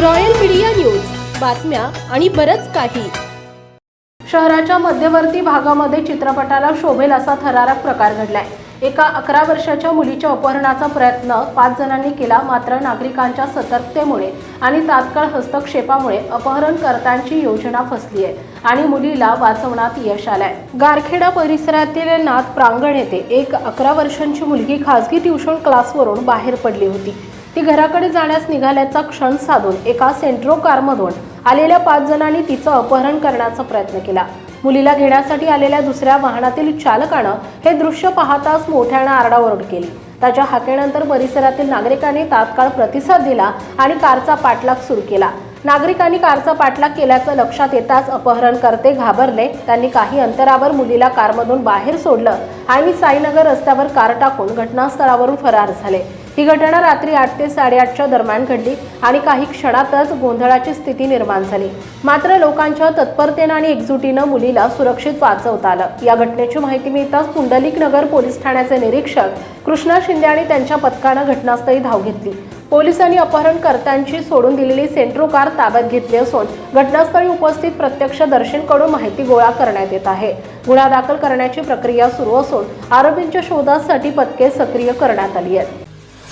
Royal media news. बातम्या आणि बरंच काही. शहराच्या मध्यवर्ती भागामध्ये चित्रपटाला शोभेल असा थरारक प्रकार घडलाय. एका अकरा वर्षाच्या मुलीच्या अपहरणाचा प्रयत्न पाच जणांनी केला मात्र नागरिकांच्या सतर्कतेमुळे आणि तात्काळ हस्तक्षेपामुळे अपहरणकर्त्यांची योजना फसली आहे आणि मुलीला वाचवण्यात यश आलंय. गारखेडा परिसरातील नाथ प्रांगण येथे एक अकरा वर्षांची मुलगी खासगी ट्युशन क्लासवरून बाहेर पडली होती. ती घराकडे जाण्यास निघाल्याचा क्षण साधून एका सेंट्रो कारमधून आलेल्या पाच जणांनी तिचं अपहरण करण्याचा प्रयत्न केला. मुलीला घेण्यासाठी आलेल्या दुसऱ्या वाहनातील चालकानं हे दृश्य पाहताच मोठ्यानं आरडाओरड केली. त्याच्या हाकेनंतर परिसरातील नागरिकांनी तात्काळ प्रतिसाद दिला आणि कारचा पाठलाग सुरू केला. नागरिकांनी कारचा पाठलाग केल्याचं लक्षात येताच अपहरणकर्ते घाबरले. त्यांनी काही अंतरावर मुलीला कारमधून बाहेर सोडलं आणि साईनगर रस्त्यावर कार टाकून घटनास्थळावरून फरार झाले. ही घटना रात्री आठ ते साडेआठच्या दरम्यान घडली आणि काही क्षणातच गोंधळाची स्थिती निर्माण झाली. मात्र लोकांच्या तत्परतेनं आणि एकजुटीनं मुलीला सुरक्षित वाचवता आलं. या घटनेची माहिती मिळताच पुंडलिक नगर पोलीस ठाण्याचे निरीक्षक कृष्णा शिंदे आणि त्यांच्या पथकानं घटनास्थळी धाव घेतली. पोलिसांनी अपहरणकर्त्यांची सोडून दिलेली सेंट्रो कार ताब्यात घेतली असून घटनास्थळी उपस्थित प्रत्यक्षदर्शींकडून माहिती गोळा करण्यात येत आहे. गुन्हा दाखल करण्याची प्रक्रिया सुरू असून आरोपींच्या शोधासाठी पथके सक्रिय करण्यात आली आहेत.